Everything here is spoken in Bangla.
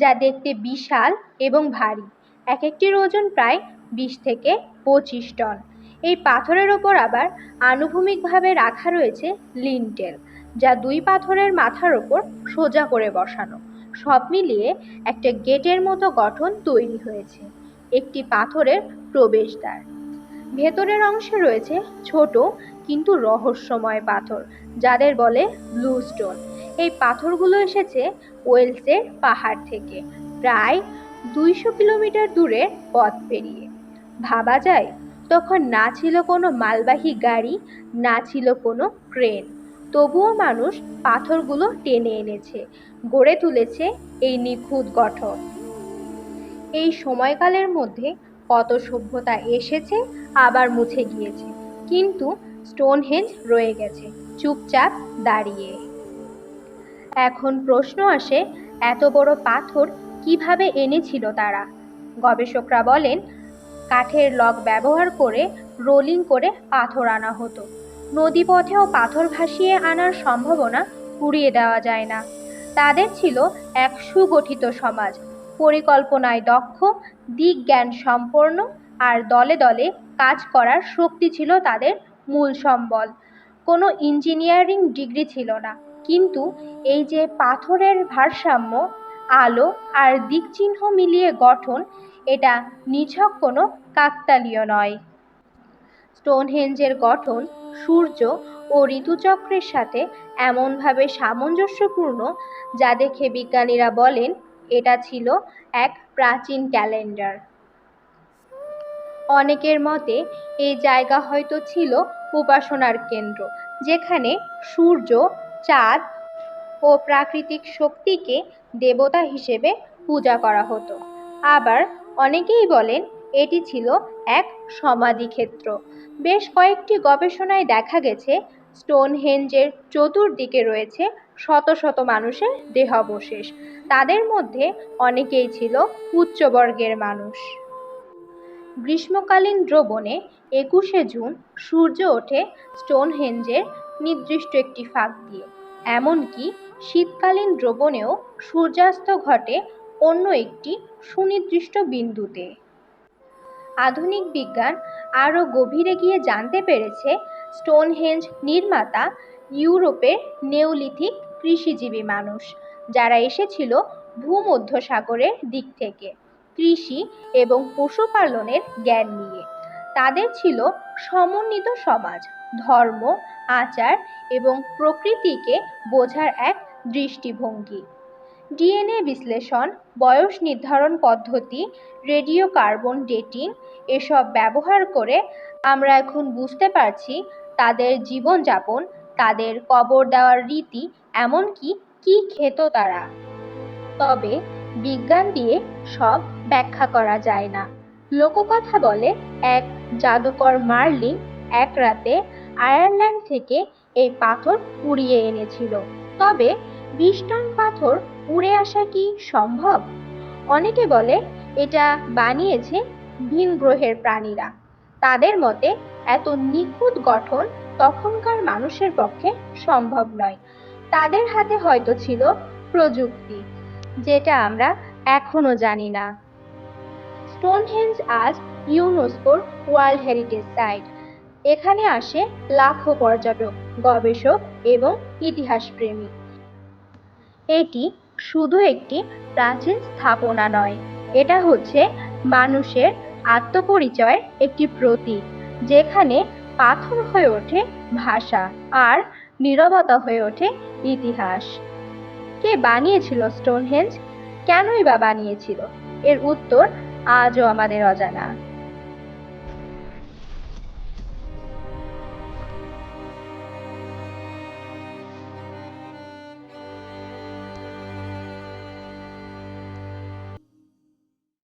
যা দেখতে বিশাল এবং ভারী। এক একটির ওজন প্রায় বিশ থেকে পঁচিশ টন। এই পাথরের ওপর আবার আনুভূমিকভাবে রাখা রয়েছে লিন্টেল যা দুই পাথরের মাথার ওপর সোজা করে বসানো। সব মিলিয়ে একটা গেটের মতো গঠন তৈরি হয়েছে, একটি পাথরের প্রবেশদ্বার। ভেতরের অংশে রয়েছে ছোট কিন্তু রহস্যময় পাথর, যাদের বলে ব্লু স্টোন এই পাথরগুলো এসেছে ওয়েলসের পাহাড় থেকে, প্রায় দুইশো কিলোমিটার দূরে পথ পেরিয়ে। ভাবা যায়, তখন না ছিল কোনো মালবাহী গাড়ি, না ছিল কোনো ক্রেন। তবুও মানুষ পাথরগুলো টেনে এনেছে, গড়ে তুলেছে এই নিখুঁত গঠন। এই সময়কালের মধ্যে কত সভ্যতা এসেছে, আবার মুছে গিয়েছে, কিন্তু স্টোনহেঞ্জ রয়ে গেছে, চুপচাপ দাঁড়িয়ে। এখন প্রশ্ন আসে, এত বড় পাথর কীভাবে এনেছিল তারা? গবেষকরা বলেন, কাঠের লক ব্যবহার করে রোলিং করে পাথর আনা হতো। নদীপথেও পাথর ভাসিয়ে আনার সম্ভাবনা উড়িয়ে দেওয়া যায় না। তাদের ছিল এক সুগঠিত সমাজ, পরিকল্পনায় দক্ষ দিক জ্ঞান সম্পন্ন আর দলে দলে কাজ করার শক্তি ছিল তাদের মূল সম্বল। কোনো ইঞ্জিনিয়ারিং ডিগ্রি ছিল না। কিন্তু এই যে পাথরের ভারসাম্য, আলো আর দিকচিহ্ন মিলিয়ে গঠন, এটা নিছক কোনো কাকতালীয় নয়। স্টোনহেঞ্জের গঠন সূর্য ও ঋতুচক্রের সাথে এমনভাবে সামঞ্জস্যপূর্ণ যা দেখে বিজ্ঞানীরা বলেন এটা ছিল এক প্রাচীন ক্যালেন্ডার। অনেকের মতে এই জায়গা হয়তো ছিল উপাসনার কেন্দ্র, যেখানে সূর্য চাঁদ ও প্রাকৃতিক শক্তিকে দেবতা হিসেবে পূজা করা হতো। আবার অনেকেই বলেন, এটি ছিল এক সমাধিক্ষেত্র। বেশ কয়েকটি গবেষণায় দেখা গেছে স্টোনহেঞ্জের চতুর্দিকে রয়েছে শত শত মানুষের দেহাবশেষ। তাদের মধ্যে অনেকেই ছিল উচ্চবর্গের মানুষ। গ্রীষ্মকালীন দ্রবণে একুশে জুন সূর্য ওঠে স্টোনহেঞ্জের নির্দিষ্ট একটি ফাঁক দিয়ে। এমনকি শীতকালীন দ্রবণেও সূর্যাস্ত ঘটে অন্য একটি সুনির্দিষ্ট বিন্দুতে। আধুনিক বিজ্ঞান আরও গভীরে গিয়ে জানতে পেরেছে স্টোনহেঞ্জ নির্মাতা ইউরোপের নেওলিথিক কৃষিজীবী মানুষ, যারা এসেছিল ভূমধ্যসাগরের দিক থেকে কৃষি এবং পশুপালনের জ্ঞান নিয়ে। তাদের ছিল সমন্বিত সমাজ, ধর্ম, আচার এবং প্রকৃতিকে বোঝার এক দৃষ্টিভঙ্গি। ডিএনএ বিশ্লেষণ, বয়স নির্ধারণ পদ্ধতি, রেডিও কার্বন ডেটিং এসব ব্যবহার করে আমরা এখন বুঝতে পারছি তাদের জীবনযাপন, তাদের কবর দেওয়ার রীতি, এমনকি কী খেত তারা। তবে বিজ্ঞান দিয়ে সব ব্যাখ্যা করা যায় না। লোককথা বলে, এক জাদুকর মার্লিন এক রাতে আয়ারল্যান্ড থেকে এই পাথর কুড়িয়ে এনেছিল। তবে বিশ টন পাথর উড়ে আসা কি সম্ভব? অনেকে বলে, এটা বানিয়েছে ভিন গ্রহের প্রাণীরা। তাদের মতে, এত নিখুঁত গঠন তখনকার মানুষের পক্ষে সম্ভব নয়। তাদের হাতে হয়তো ছিল প্রযুক্তি, যেটা আমরা এখনও জানি না। স্টোনহেঞ্জ আজ ইউনেস্কোর ওয়ার্ল্ড হেরিটেজ সাইট। এখানে আসে লাখো পর্যটক, গবেষক এবং ইতিহাসপ্রেমী। এটি শুধু একটি প্রাচীন স্থাপনা নয়, এটা হচ্ছে মানুষের আত্মপরিচয়ের একটি প্রতীক, যেখানে পাথর হয়ে ওঠে ভাষা আর নীরবতা হয়ে ওঠে ইতিহাস। কে বানিয়েছিল স্টোনহেঞ্জ কেনই বা বানিয়েছিল? এর উত্তর আজও আমাদের অজানা